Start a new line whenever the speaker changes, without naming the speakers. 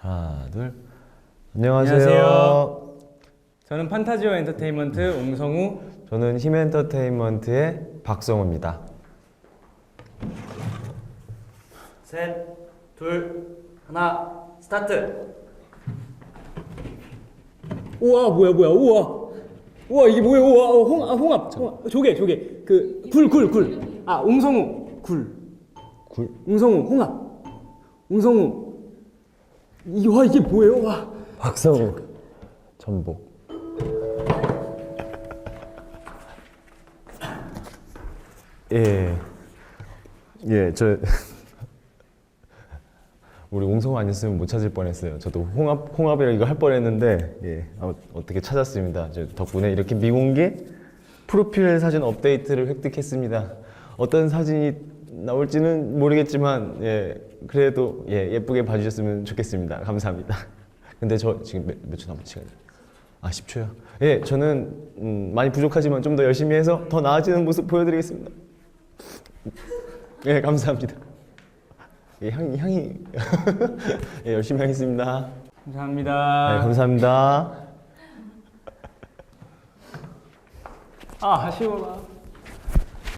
하나, 둘. 안녕하세요.
안녕하세요. 저는 판타지오 엔터테인먼트 옹성우
저는 힘 엔터테인먼트의 박성우입니다.
셋, 둘, 하나, 스타트.
우와 뭐야 뭐야 우와 우와 이게 뭐야 우와 어, 홍, 아, 홍합 홍합 조개 조개 그굴굴 굴아 옹성우 굴
굴?
옹성우 홍합 옹성우 이와 이게 뭐예요 와
박성우. 전복. 예. 예, 저 우리 옹성우 아니었으면 못 찾을 뻔했어요. 저도 홍합 홍합이라 이거 할 뻔했는데 예, 어, 어떻게 찾았습니다. 저 덕분에 이렇게 미공개 프로필 사진 업데이트를 획득했습니다. 어떤 사진이 나올지는 모르겠지만 예, 그래도 예, 예쁘게 봐주셨으면 좋겠습니다. 감사합니다. 근데 저 지금 몇초 남았지 시간이? 아 10초요. 예, 저는 음, 많이 부족하지만 좀 더 열심히 해서 더 나아지는 모습 보여드리겠습니다. 예, 감사합니다. 예, 향이 향이 예, 열심히 하겠습니다.
감사합니다
네, 감사합니다.
아 아쉬워라